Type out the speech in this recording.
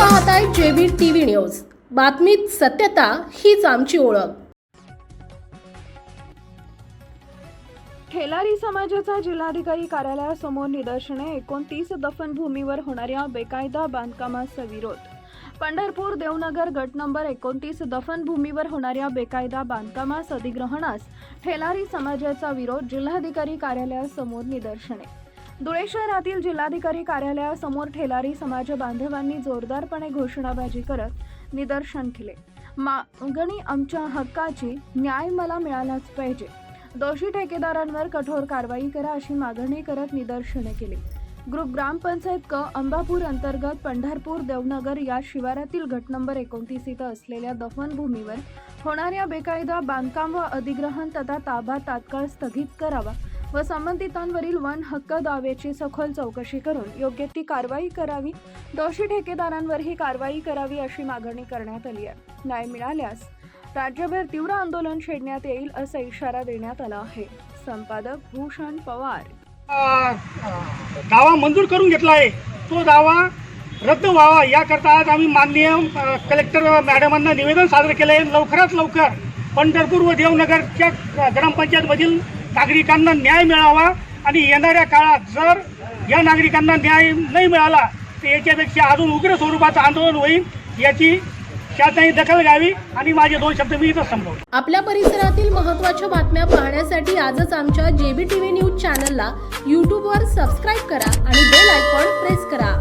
पाहताय JB TV news. बातमीत सत्यता हीच आमची ओळख. ठेलारी समाजाचा जिल्हाधिकारी कार्यालयासमोर निदर्शने. एकोणतीस दफनभूमीवर होणाऱ्या बेकायदा बांधकामाचा विरोध. पंढरपूर देवनगर गट नंबर एकोणतीस दफनभूमीवर होणाऱ्या बेकायदा बांधकामास अधिग्रहणास ठेलारी समाजाचा विरोध जिल्हाधिकारी कार्यालयासमोर निदर्शने. धुळे शहरातील जिल्हाधिकारी कार्यालयासमोर ठेलारी समाज बांधवांनी जोरदारपणे घोषणाबाजी करत निदर्शन केले. मागणी आमच्या हक्काची न्याय मला मिळालाच पाहिजे. दोषी ठेकेदारांवर कठोर कारवाई करा अशी मागणी करत निदर्शने केली. ग्रुप ग्रामपंचायत क अंबापूर अंतर्गत पंढरपूर देवनगर या शिवारातील गट नंबर एकोणतीस इथं असलेल्या दफनभूमीवर होणाऱ्या बेकायदा बांधकाम व अधिग्रहण तथा ताबा तात्काळ स्थगित करावा व संबंधितांवरील वन हक्क दाव्याची सखोल चौकशी करून योग्य ती कारवाई करावी. दोषी ठेकेदारांवर ही कारवाई करावी अशी मागणी करण्यात आली आहे. न्याय मिळाल्यास राज्यभर तीव्र आंदोलन छेडण्यात येईल असा इशारा देण्यात आला आहे. संपादक भूषण पवार. दावा मंजूर करून घेतला आहे. तो दावा रद्द व्हावा याकरता आज आम्ही माननीय कलेक्टर मॅडमांना निवेदन सादर केलं आहे लवकरात लवकर पंढरपूर व देवनगरच्या ग्रामपंचायतमधील नागरिकांना न्याय मिळावा आणि येणाऱ्या काळात जर या नागरिकांना न्याय नाही मिळाला तर याच्यापेक्षा अजून उग्र स्वरूपाचं आंदोलन होईल याची शासनाने दखल घ्यावी आणि माझे दोन शब्द मी इथं संपवतो. आपल्या परिसरातील महत्त्वाच्या बातम्या पाहण्यासाठी आजच आमच्या जेबी टीव्ही न्यूज चॅनलला यूट्यूबवर सबस्क्राईब करा आणि बेल आयकॉन प्रेस करा.